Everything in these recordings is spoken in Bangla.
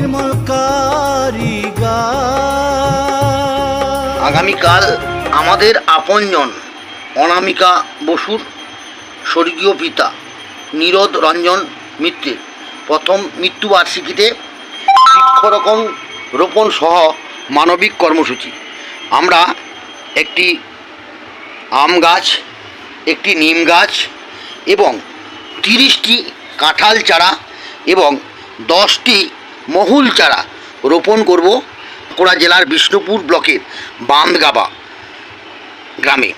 নির্মল কারিগা আগামীকাল আমাদের আপনজন অনামিকা বসুর স্বর্গীয় পিতা নীরদ রঞ্জন মিত্রের প্রথম মৃত্যুবার্ষিকীতে বৃক্ষরকম রোপণ সহ মানবিক কর্মসূচি। আমরা একটি আম গাছ, একটি নিম গাছ এবং তিরিশটি কাঁঠাল চারা এবং দশটি মহুল চারা রোপণ করব বাঁকুড়া জেলার বিষ্ণুপুর ব্লকের বান্দগাবা গ্রামে।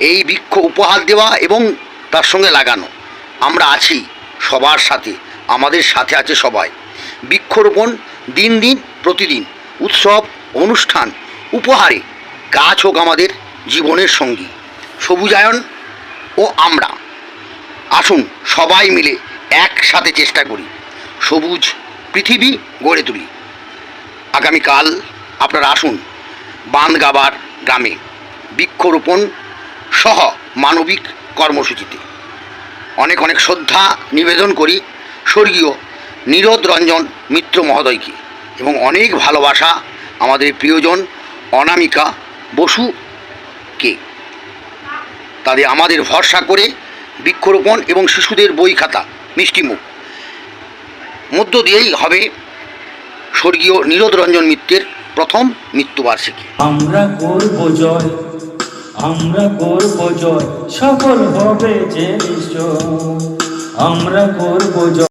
এই বৃক্ষ উপহার দেওয়া এবং তার সঙ্গে লাগানো। আমরা আছি সবার সাথে, আমাদের সাথে আছে সবাই। বৃক্ষরোপণ দিন দিন, প্রতিদিন, উৎসব, অনুষ্ঠান, উপহারে, গাছ হোক আমাদের জীবনের সঙ্গী। সবুজায়ন ও আমরা। আসুন সবাই মিলে একসাথে চেষ্টা করি। সবুজ পৃথিবী গড়ে তুলি। আগামীকাল আপনারা আসুন বান্দগাবার গ্রামে বৃক্ষরোপণ সহ মানবিক কর্মসূচিতে। অনেক অনেক শ্রদ্ধা নিবেদন করি স্বর্গীয় নীরদ রঞ্জন মিত্র মহোদয়কে এবং অনেক ভালোবাসা আমাদের প্রিয়জন অনামিকা বসুকে। তাদের আমাদের ভরসা করে বৃক্ষরোপণ এবং শিশুদের বই খাতা মিষ্টিমুখ মধ্য দিয়েই হবে স্বর্গীয় নীরদ রঞ্জন মিত্রের প্রথম মৃত্যুবার্ষিকী। আমরা করব জয়, আমরা করব জয়, সফল হবে যে আমরা করব জয়।